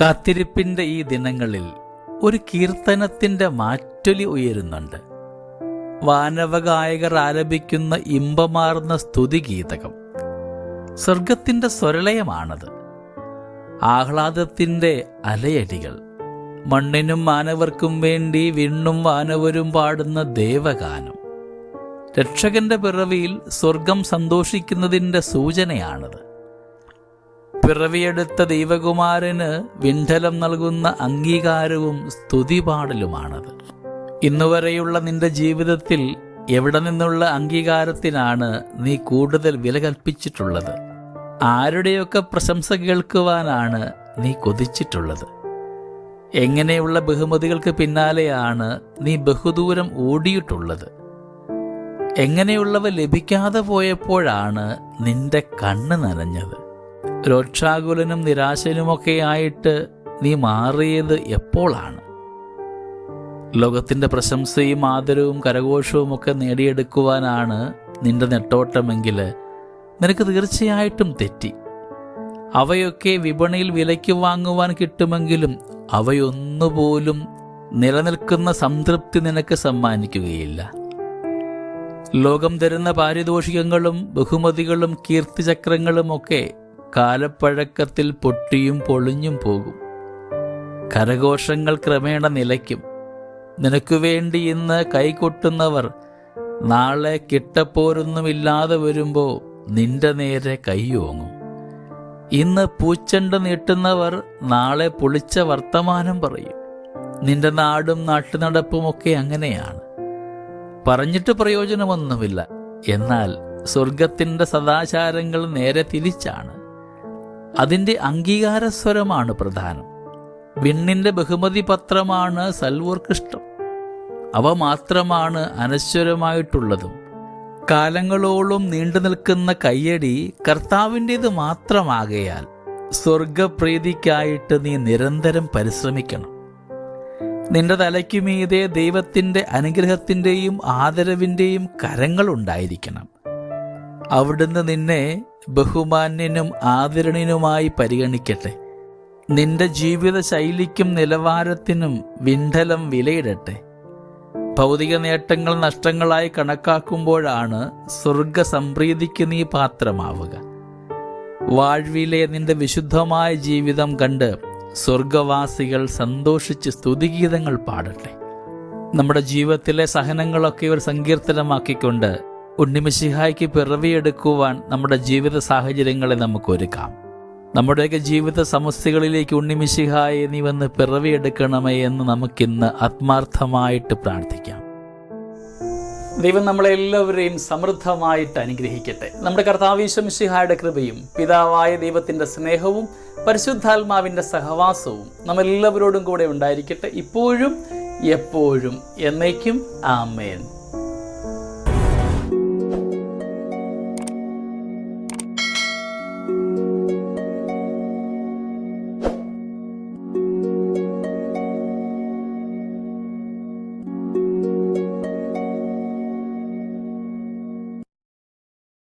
കാത്തിരിപ്പിന്റെ ഈ ദിനങ്ങളിൽ ഒരു കീർത്തനത്തിന്റെ മാറ്റൊലി ഉയരുന്നുണ്ട്. വാനവഗായകർ ആലപിക്കുന്ന ഇമ്പമാർന്ന സ്തുതിഗീതകം സ്വർഗത്തിന്റെ സ്വരളയമാണത് ആഹ്ലാദത്തിന്റെ അലയടികൾ മണ്ണിനും മാനവർക്കും വേണ്ടി വിണ്ണും വാനവരും പാടുന്ന ദേവഗാനം രക്ഷകന്റെ പിറവിയിൽ സ്വർഗം സന്തോഷിക്കുന്നതിന്റെ സൂചനയാണത്. പിറവിയെടുത്ത ദൈവകുമാരന് വിണ്ഠലം നൽകുന്ന അംഗീകാരവും സ്തുതിപാടലുമാണത്. ഇന്നുവരെയുള്ള നിന്റെ ജീവിതത്തിൽ എവിടെ നിന്നുള്ള അംഗീകാരത്തിനാണ് നീ കൂടുതൽ വില കൽപ്പിച്ചിട്ടുള്ളത്? ആരുടെയൊക്കെ പ്രശംസ കേൾക്കുവാനാണ് നീ കൊതിച്ചിട്ടുള്ളത്? എങ്ങനെയുള്ള ബഹുമതികൾക്ക് പിന്നാലെയാണ് നീ ബഹുദൂരം ഓടിയിട്ടുള്ളത്? എങ്ങനെയുള്ളവ ലഭിക്കാതെ പോയപ്പോഴാണ് നിന്റെ കണ്ണ് നനഞ്ഞത്? രോക്ഷാകുലനും നിരാശനുമൊക്കെ ആയിട്ട് നീ മാറിയത് എപ്പോഴാണ് ലോകത്തിന്റെ പ്രശംസയും ആദരവും കരഘോഷവും ഒക്കെ നേടിയെടുക്കുവാനാണ് നിന്റെ നെട്ടോട്ടമെങ്കിൽ നിനക്ക് തീർച്ചയായിട്ടും തെറ്റി. അവയൊക്കെ വിപണിയിൽ വിലയ്ക്ക് വാങ്ങുവാൻ കിട്ടുമെങ്കിലും അവയൊന്നുപോലും നിലനിൽക്കുന്ന സംതൃപ്തി നിനക്ക് സമ്മാനിക്കുകയില്ല. ലോകം തരുന്ന പാരിതോഷികങ്ങളും ബഹുമതികളും കീർത്തിചക്രങ്ങളുമൊക്കെ കാലപ്പഴക്കത്തിൽ പൊട്ടിയും പൊളിഞ്ഞും പോകും. കരഘോഷങ്ങൾ ക്രമേണ നിലയ്ക്കും. നിനക്കു വേണ്ടി ഇന്ന് കൈകൊട്ടുന്നവർ നാളെ കിട്ടപ്പോരൊന്നുമില്ലാതെ വരുമ്പോൾ നിന്റെ നേരെ കൈയോങ്ങും. ഇന്ന് പൂച്ചണ്ട് നീട്ടുന്നവർ നാളെ പൊളിച്ച വർത്തമാനം പറയും. നിന്റെ നാടും നാട്ടുനടപ്പുമൊക്കെ അങ്ങനെയാണ്. പറഞ്ഞിട്ട് പ്രയോജനമൊന്നുമില്ല. എന്നാൽ സ്വർഗത്തിന്റെ സദാചാരങ്ങൾ നേരെ തിരിച്ചാണ്. അതിന്റെ അംഗീകാരസ്വരമാണ് പ്രധാനം. വിണ്ണിന്റെ ബഹുമതി പത്രമാണ് സൽവർക്കിഷ്ടം. അവ മാത്രമാണ് അനശ്വരമായിട്ടുള്ളതും. കാലങ്ങളോളം നീണ്ടു നിൽക്കുന്ന കയ്യടി കർത്താവിന്റേത് മാത്രമാകയാൽ സ്വർഗപ്രീതിക്കായിട്ട് നീ നിരന്തരം പരിശ്രമിക്കണം. നിന്റെ തലയ്ക്കുമീതെ ദൈവത്തിന്റെ അനുഗ്രഹത്തിന്റെയും ആദരവിന്റെയും കരങ്ങളുണ്ടായിരിക്കണം അവിടുന്ന് നിന്നെ ബഹുമാന്യനും ആദരണീയനുമായി പരിഗണിക്കട്ടെ. നിന്റെ ജീവിത ശൈലിക്കും നിലവാരത്തിനും വിണ്ഠലം വിലയിടട്ടെ. ഭൗതിക നേട്ടങ്ങൾ നഷ്ടങ്ങളായി കണക്കാക്കുമ്പോഴാണ് സ്വർഗ സംപ്രീതിക്ക് നീ പാത്രമാവുക. വാഴ്വിലെ നിന്റെ വിശുദ്ധമായ ജീവിതം കണ്ട് സ്വർഗവാസികൾ സന്തോഷിച്ച് സ്തുതിഗീതങ്ങൾ പാടട്ടെ. നമ്മുടെ ജീവിതത്തിലെ സഹനങ്ങളൊക്കെ ഒരു സങ്കീർത്തനമാക്കിക്കൊണ്ട് ഉണ്ണിമിശിഹായ്ക്ക് പിറവിയെടുക്കുവാൻ നമ്മുടെ ജീവിത സാഹചര്യങ്ങളെ നമുക്ക് ഒരുക്കാം. നമ്മുടെയൊക്കെ ജീവിത സമസ്യകളിലേക്ക് ഉണ്ണിമിശിഹായെ നീ വന്ന് പിറവിയെടുക്കണമേ എന്ന് നമുക്കിന്ന് ആത്മാർത്ഥമായിട്ട് പ്രാർത്ഥിക്കാം. ദൈവം നമ്മളെല്ലാവരെയും സമൃദ്ധമായിട്ട് അനുഗ്രഹിക്കട്ടെ. നമ്മുടെ കർത്താവീശ്വമിശിഹായുടെ കൃപയും പിതാവായ ദൈവത്തിന്റെ സ്നേഹവും പരിശുദ്ധാത്മാവിന്റെ സഹവാസവും നമ്മളെല്ലാവരോടും കൂടെ ഉണ്ടായിരിക്കട്ടെ ഇപ്പോഴും എപ്പോഴും എന്നേക്കും. ആമേൻ.